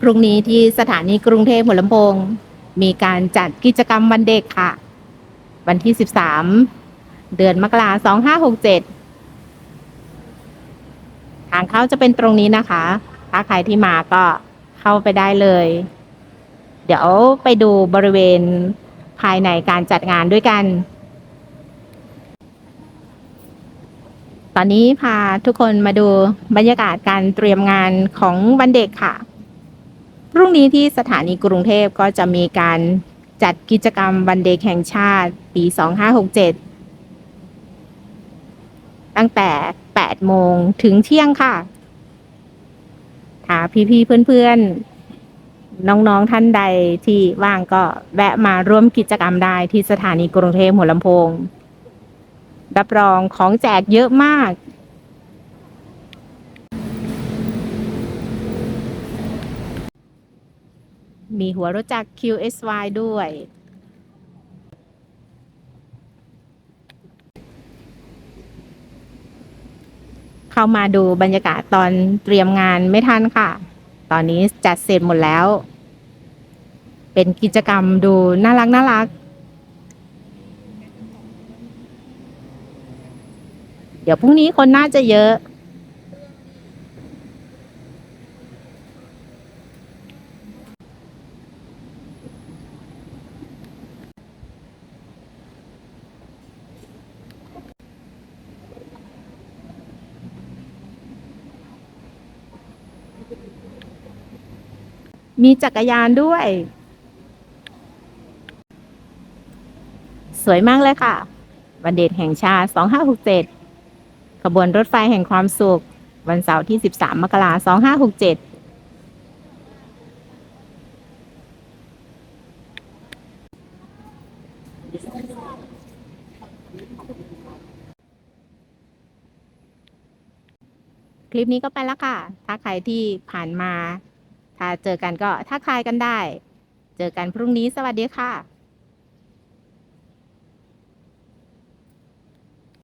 พรุ่งนี้ที่สถานีกรุงเทพหัวลำโพงมีการจัดกิจกรรมวันเด็กค่ะ วันที่ 13 เดือนมกราคม2567ทางเข้าจะเป็นตรงนี้นะคะ ถ้าใครที่มาก็เข้าไปได้เลย เดี๋ยวไปดูบริเวณภายในการจัดงานด้วยกัน ตอนนี้พาทุกคนมาดูบรรยากาศการเตรียมงานของวันเด็กค่ะ พรุ่งนี้ที่สถานีกรุงเทพก็จะมีการจัดกิจกรรมวันเด็กแห่งชาติปี 2567 ตั้งแต่ 8 โมงถึงเที่ยงค่ะ ถ้าพี่ๆ เพื่อนๆ น้องๆ ท่านใดที่ว่างก็แวะมาร่วมกิจกรรมได้ที่สถานีกรุงเทพหัวลำโพง รับรองของแจกเยอะมาก มีหัวรถจักร QSY ด้วย เข้ามาดูบรรยากาศตอนเตรียมงานไม่ทันค่ะ ตอนนี้จัดเสร็จหมดแล้ว เป็นกิจกรรมดูน่ารักน่ารัก เดี๋ยวพรุ่งนี้คนน่าจะเยอะ มีจักรยานด้วย สวยมากเลยค่ะ วันเด็กแห่งชาติ2567 ขบวนรถไฟแห่งความสุข วันเสาร์ที่ 13 มกราคม2567คลิปนี้ก็ไปแล้วค่ะ ถ้าใครที่ผ่านมา ถ้าเจอกันก็ทักทายกันได้ เจอกันพรุ่งนี้สวัสดีค่ะ